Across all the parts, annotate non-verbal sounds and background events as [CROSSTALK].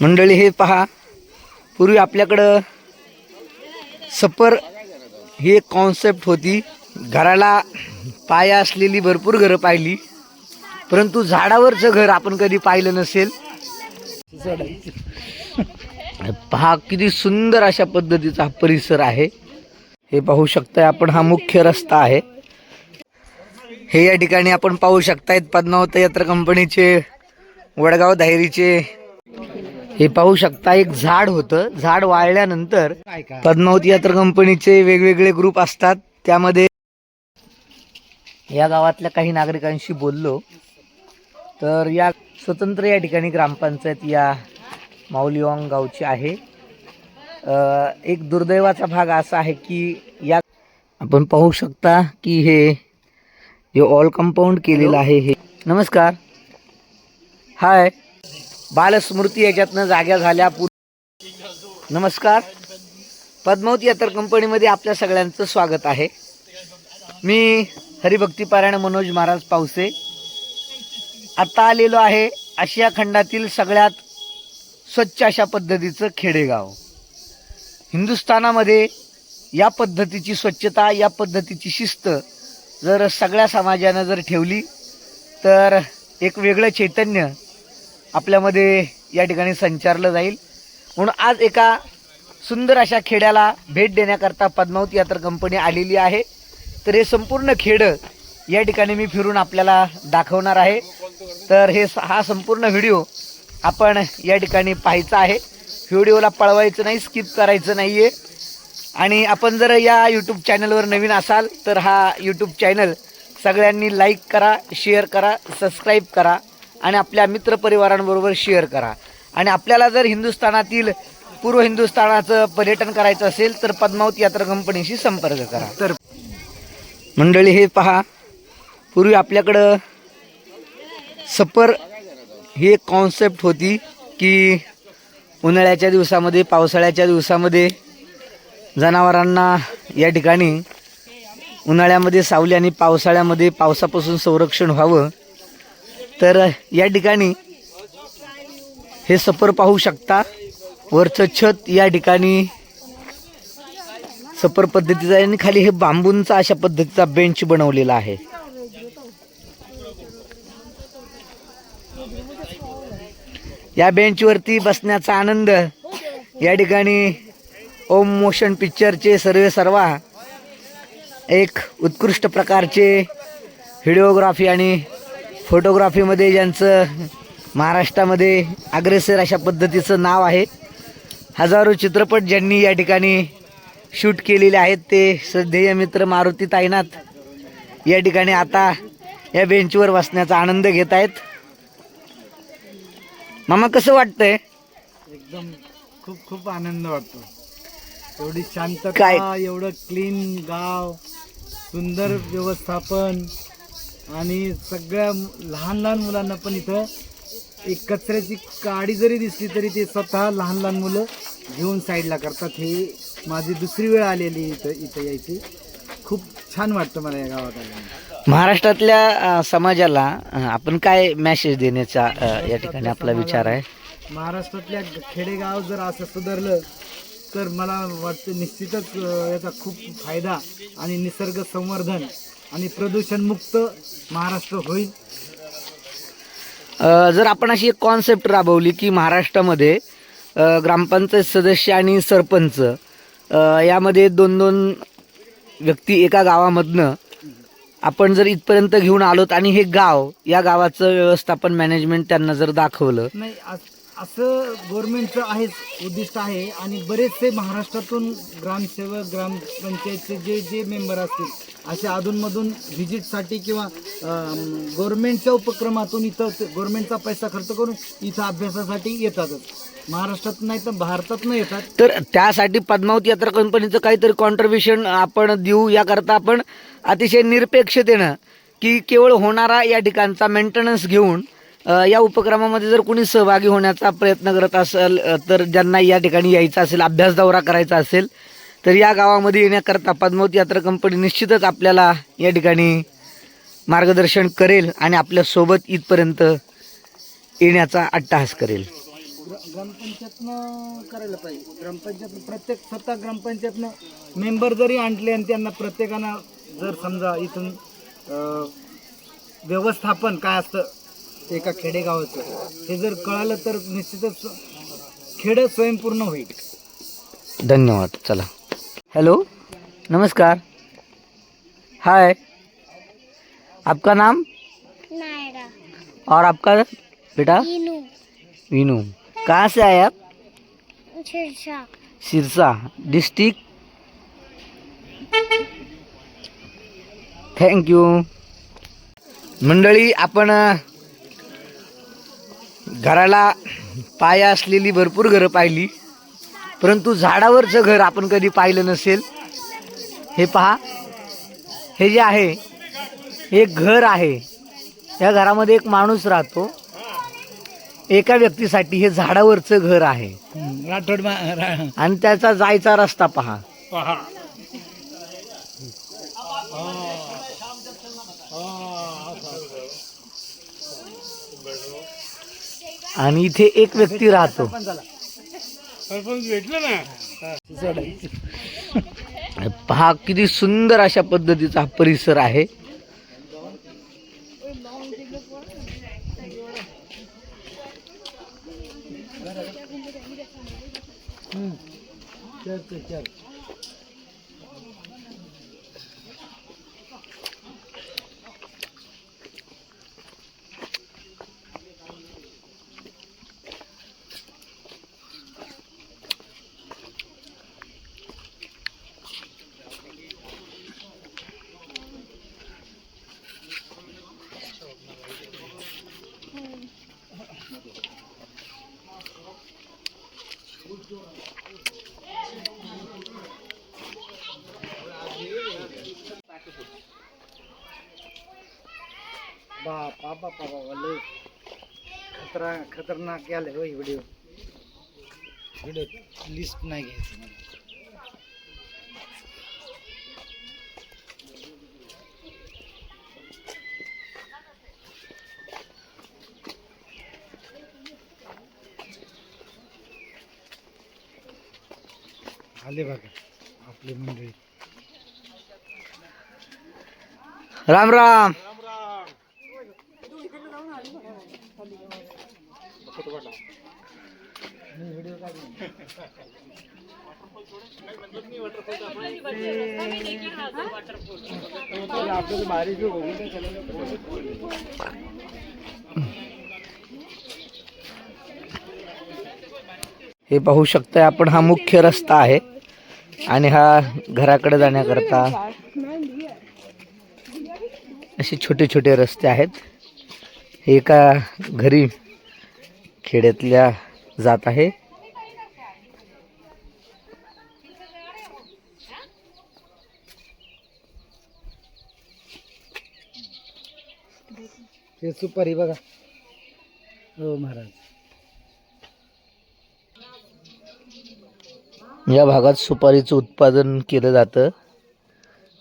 मंडळी हे पहा. पूर्वी आपल्याकडं सपर ही एक कॉन्सेप्ट होती. घराला पाया असलेली भरपूर घरं पाहिली. परंतु झाडावरचं घर आपण कधी पाहिलं नसेल. पहा किती सुंदर अशा पद्धतीचा हा परिसर आहे. हे पाहू शकताय आपण हा मुख्य रस्ता आहे. हे या ठिकाणी आपण पाहू शकतायत पद्मावत यात्रा कंपनीचे वडगाव धायरीचे हे पाहू शकता एक झाड होतं. झाड वाळल्यानंतर पद्मावती यात्रा कंपनीचे वेगवेगळे ग्रुप असतात. त्यामध्ये या गावातल्या काही नागरिकांशी बोललो. तर या स्वतंत्र या ठिकाणी ग्रामपंचायत या माऊलीवांग गावची आहे. एक दुर्दैवाचा भाग असा आहे की या आपण पाहू शकता की हे हे ऑल कंपाऊंड केलेलं आहे हे. नमस्कार. हाय बालस्मृती याच्यातनं जाग्या झाल्या पु नमस्कार. पद्मावती यात्रा कंपनीमध्ये आपल्या सगळ्यांचं स्वागत आहे. मी हरिभक्तीपारायण मनोज महाराज पावसे. आता आलेलो आहे आशिया खंडातील सगळ्यात स्वच्छ अशा पद्धतीचं खेडेगाव. हिंदुस्थानामध्ये या पद्धतीची स्वच्छता या पद्धतीची शिस्त जर सगळ्या समाजानं जर ठेवली तर एक वेगळं चैतन्य आपल्यामध्ये या ठिकाणी संचारलं जाईल. म्हणून आज एका सुंदर अशा खेड्याला भेट देण्याकरता पद्मावती यात्रा कंपनी आलेली आहे. तर हे संपूर्ण खेडं या ठिकाणी मी फिरून आपल्याला दाखवणार आहे. तर हे हा संपूर्ण व्हिडिओ आपण या ठिकाणी पाहायचा आहे. व्हिडिओला पळवायचं नाही स्किप करायचं नाही आहे आणि आपण जर या यूट्यूब चॅनलवर नवीन असाल तर हा यूट्यूब चॅनल सगळ्यांनी लाईक करा शेअर करा सबस्क्राईब करा. आणि आपल्या मित्रपरिवारांबरोबर शेअर करा. आणि आपल्याला जर हिंदुस्थानातील पूर्व हिंदुस्थानाचं पर्यटन करायचं असेल तर पद्मावती यात्रा कंपनीशी संपर्क करा. तर मंडळी हे पहा. पूर्वी आपल्याकडं सपर ही एक कॉन्सेप्ट होती की उन्हाळ्याच्या दिवसामध्ये पावसाळ्याच्या दिवसामध्ये जनावरांना या ठिकाणी उन्हाळ्यामध्ये सावली आणि पावसाळ्यामध्ये पावसापासून संरक्षण व्हावं. तर या ठिकाणी हे सपर पाहू शकता. वरचं छत या ठिकाणी सपर पद्धतीचं आहे आणि खाली हे बांबूंचा अशा पद्धतीचा बेंच बनवलेला आहे. या बेंचवरती बसण्याचा आनंद. या ठिकाणी ओम मोशन पिक्चरचे सर्वे सर्वा एक उत्कृष्ट प्रकारचे व्हिडिओग्राफी आणि फोटोग्राफीमध्ये ज्यांचं महाराष्ट्रामध्ये अग्रेसर अशा पद्धतीचं नाव आहे. हजारो चित्रपट ज्यांनी या ठिकाणी शूट केलेले आहेत ते श्रद्धेय मित्र मारुती ताईनाथ या ठिकाणी आता या बेंचवर बसण्याचा आनंद घेत आहेत. मामा कसं वाटतंय? एकदम खूप खूप आनंद वाटतो. एवढी शांतता? एवढं क्लीन गाव सुंदर व्यवस्थापन आणि सगळ्या लहान लहान मुलांना पण इथं एक कचऱ्याची काडी जरी दिसली तरी ते स्वतः लहान लहान मुलं घेऊन साईडला करतात. हे माझी दुसरी वेळ आलेली इथं इथं यायची. खूप छान वाटतं मला या गावात महाराष्ट्रातल्या अ, समाजाला अ, आपण काय मॅसेज देण्याचा अ, या ठिकाणी आपला विचार आहे? महाराष्ट्रातल्या खेडेगाव जर असं सुधारलं तर मला वाटतं निश्चितच अं, याचा खूप फायदा आणि निसर्ग संवर्धन आणि प्रदूषणमुक्त महाराष्ट्र होईल. जर आपण अशी एक कॉन्सेप्ट राबवली की महाराष्ट्रामध्ये ग्रामपंचायत सदस्य आणि सरपंच यामध्ये दोन दोन व्यक्ती एका गावामधनं आपण जर इथपर्यंत घेऊन आलोत आणि हे गाव या गावाचं व्यवस्थापन मॅनेजमेंट त्यांना जर दाखवलं नाही असं गव्हर्नमेंटचं आहेच उद्दिष्ट आहे आणि बरेचसे महाराष्ट्रातून ग्रामसेवक ग्रामपंचायतचे जे जे मेंबर असतील असे अधूनमधून व्हिजिटसाठी किंवा गव्हर्नमेंटच्या उपक्रमातून इथं गव्हर्नमेंटचा पैसा खर्च करून इथं अभ्यासासाठी येतातच. महाराष्ट्रात नाही तर भारतात येतात. तर त्यासाठी पद्मावती यात्रा कंपनीचं काहीतरी कॉन्ट्रीब्युशन आपण देऊ याकरता आपण अतिशय निरपेक्षतेनं की केवळ होणारा या ठिकाणचा मेंटेनन्स घेऊन या उपक्रमामध्ये जर कोणी सहभागी होण्याचा प्रयत्न करत असेल तर ज्यांना या ठिकाणी यायचं असेल अभ्यास दौरा करायचा असेल तर या गावामध्ये येण्याकरता पद्मावत यात्रा कंपनी निश्चितच आपल्याला या ठिकाणी मार्गदर्शन करेल आणि आपल्यासोबत इथपर्यंत येण्याचा अट्टहास करेल. ग्र- ग्रामपंचायतनं करायला पाहिजे. ग्रामपंचायत प्रत्येक स्वतः ग्रामपंचायतनं मेंबर जरी आणले आणि त्यांना प्रत्येकानं जर समजा इथून व्यवस्थापन काय असतं एका खेडेगावाचं. हे जर कळालं तर निश्चितच खेडं स्वयंपूर्ण होईल. धन्यवाद. चला. हेलो. नमस्कार. हाय. आपका नाम? नायरा. और आपका बेटा? इनू वीनू कहाँ से आए आप? शिरसा सिरसा. डिस्ट्रिक्ट? थँक्यू मंडळी आपण अ, घराला पाया असलेली भरपूर घरं पाहिली परंतु झाडावरचं घर आपण कधी पाहिलं नसेल. हे पहा हे जे आहे हे एक घर आहे. या घरामध्ये एक माणूस राहतो. एका व्यक्तीसाठी हे झाडावरचं घर आहे. राठोड आणि त्याचा जायचा रस्ता पहा. आणि इथे एक व्यक्ती राहतो. पहा किती सुंदर अशा पद्धतीचा हा परिसर आहे. बापा पापा बाबा लय खतरा खतरनाक आले हो व्हिडिओ व्हिडिओ लिस्ट नाही घ्यायचं मला. आले बघा आपली मंडळी. राम राम. हे पाहू शकताय आपण हा मुख्य रस्ता आहे आणि हा घराकडे जाण्याकरता असे छोटे छोटे रस्ते आहेत. हे एका घरी खेड्यातल्या जात आहे. हे सुपारी बघा. हो महाराज. या भागात सुपारीचं उत्पादन केलं जातं.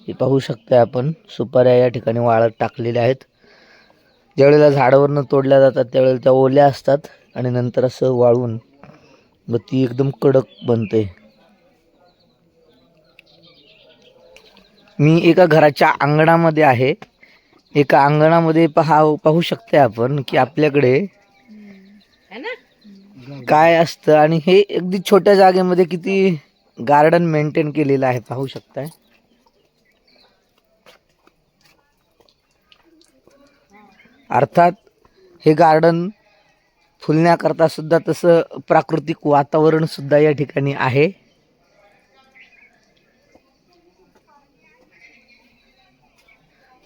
हे पाहू शकता आपण सुपाऱ्या या ठिकाणी वाळत टाकलेल्या आहेत. ज्यावेळेला झाडावरनं तोडल्या जातात त्यावेळेला त्या ओल्या असतात आणि नंतर असं वाळून मग ती एकदम कडक बनते. मी एका घराच्या अंगणामध्ये आहे. एका अंगणामध्ये पहा पाहू शकता आपण की आपल्याकडे काय असतं आणि हे अगदी छोट्या जागेमध्ये किती गार्डन मेंटेन केलेलं आहे पाहू शकताय. अर्थात हे गार्डन फुलण्याकरता सुद्धा तसं प्राकृतिक वातावरण सुद्धा या ठिकाणी आहे.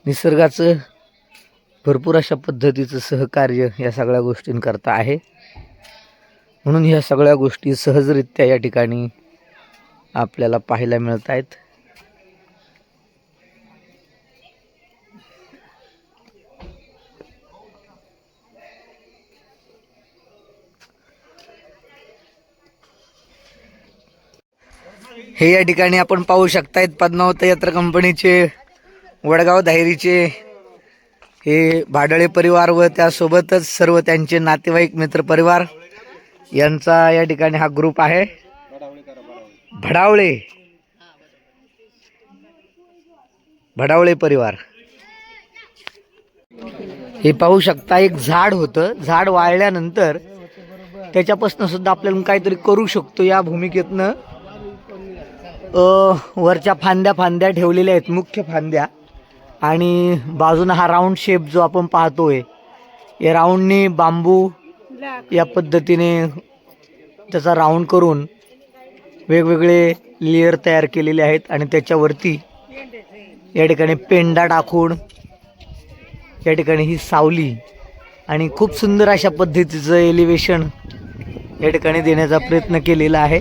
निसर्गाचं भरपूर अशा पद्धतीचं सहकार्य या सगळ्या गोष्टींकरता आहे. म्हणून ह्या सगळ्या गोष्टी सहजरित्या या ठिकाणी आपल्याला पाहायला मिळत आहेत हे या ठिकाणी आपण पाहू शकतायत पद्मावत यात्रा कंपनीचे वडगाव धायरीचे हे भाडळे परिवार व त्यासोबतच सर्व त्यांचे नातेवाईक मित्र परिवार यांचा या ठिकाणी हा ग्रुप आहे. भडावळे. भडावळे परिवार. हे पाहू शकता एक झाड होतं. झाड वाळल्यानंतर त्याच्यापासून सुद्धा आपल्याला काहीतरी करू शकतो या भूमिकेतनं. वरच्या फांद्या फांद्या ठेवलेल्या आहेत. मुख्य फांद्या. आणि बाजूनं हा राऊंड शेप जो आपण पाहतोय या राऊंडनी बांबू या पद्धतीने त्याचा राऊंड करून वेगवेगळे लेअर तयार केलेले आहेत आणि त्याच्यावरती या ठिकाणी पेंडा टाकून या ठिकाणी ही सावली आणि खूप सुंदर अशा पद्धतीचं एलिव्हेशन या ठिकाणी देण्याचा प्रयत्न केलेला आहे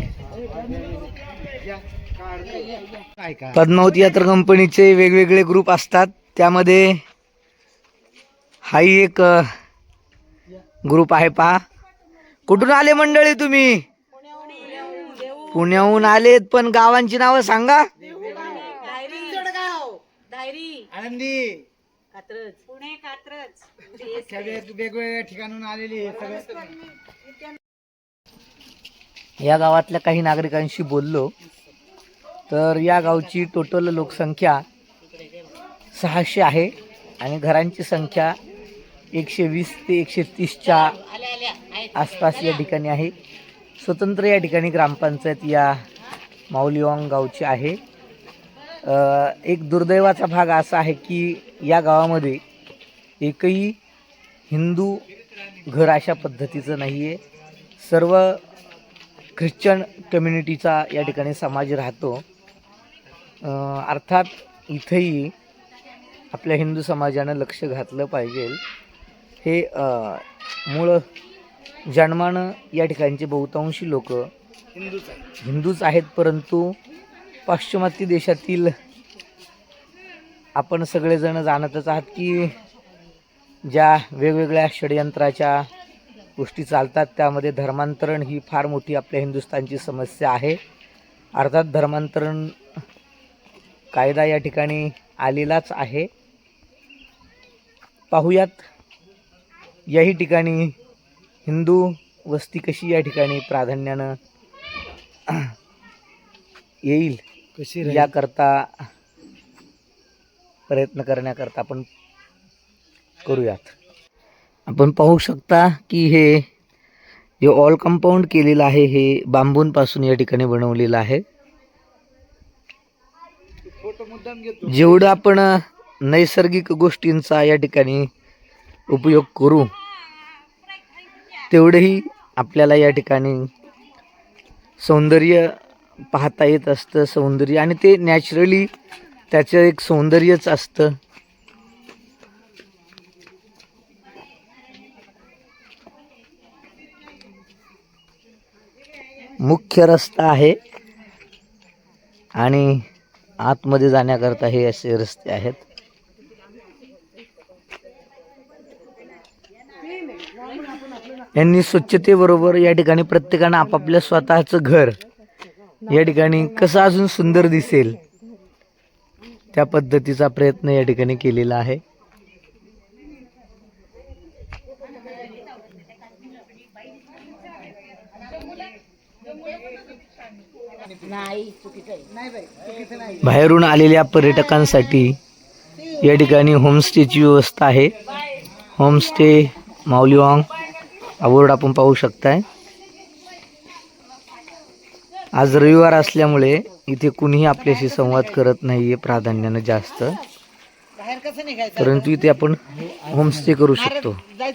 काय काय पद्मावती यात्रा कंपनीचे वेगवेगळे ग्रुप असतात. त्यामध्ये हाही एक ग्रुप आहे पहा. कुठून आले मंडळी तुम्ही? पुण्याहून आलेत पण गावांची नावं सांगा. आनंदी. अख्ख्या वेग- वेगवेगळ्या ठिकाणून आलेली हे सगळे. या गावातल्या काही नागरिकांशी बोललो. तर या गावची टोटल लोकसंख्या सहाशे आहे आणि घरांची संख्या एकशे वीस ते एकशे तीसच्या आसपास या ठिकाणी आहे. स्वतंत्र या ठिकाणी ग्रामपंचायत या माऊलीवांग गावची आहे. एक दुर्दैवाचा भाग असा आहे की या गावामध्ये एकही हिंदू घर अशा पद्धतीचं नाही आहे सर्व ख्रिश्चन कम्युनिटीचा या ठिकाणी समाज राहतो. अर्थात इथंही आपल्या हिंदू समाजानं लक्ष घातलं पाहिजे. हे मूळ जन्मानं या ठिकाणचे बहुतांशी लोक हिंदूच हिंदूच आहेत परंतु पाश्चिमात्य देशातील आपण सगळेजण जाणतच आहात की ज्या वेगवेगळ्या षडयंत्राच्या गोष्टी चालतात त्यामध्ये धर्मांतरण ही फार मोठी आपल्या हिंदुस्थानची समस्या आहे. अर्थात धर्मांतरण कायदा या ठिकाणी आलेलाच आहे. पाहूयात याही ठिकाणी हिंदू वस्ती कशी या ठिकाणी प्राधान्यानं [CLEARS THROAT] येईल कशी याकरता प्रयत्न करण्याकरता आपण करूयात. आपण पाहू शकता की हे जे ऑल कंपाऊंड केलेलं आहे हे बांबूंपासून या ठिकाणी बनवलेलं आहे. जेवढं आपण नैसर्गिक गोष्टींचा या ठिकाणी उपयोग करू तेवढंही आपल्याला या ठिकाणी सौंदर्य पाहता येत असतं सौंदर्य. आणि ते नॅचरली त्याचं एक सौंदर्यच असतं. मुख्य रस्ता आहे. आणि आतमध्ये जाण्याकरता हे असे रस्ते आहेत. यांनी स्वच्छतेबरोबर या ठिकाणी प्रत्येकानं आपापल्या स्वतःचं घर या ठिकाणी कसं अजून सुंदर दिसेल त्या पद्धतीचा प्रयत्न या ठिकाणी केलेला आहे. बाहेरून आलेल्या पर्यटकांसाठी या ठिकाणी होमस्टेची व्यवस्था आहे. होमस्टे माऊलीवांग बोर्ड आपण पाहू शकताय. आज रविवार असल्यामुळे इथे कुणीही आपल्याशी संवाद करत नाहीये प्राधान्यानं जास्त. परंतु इथे आपण होमस्टे करू शकतो. नाही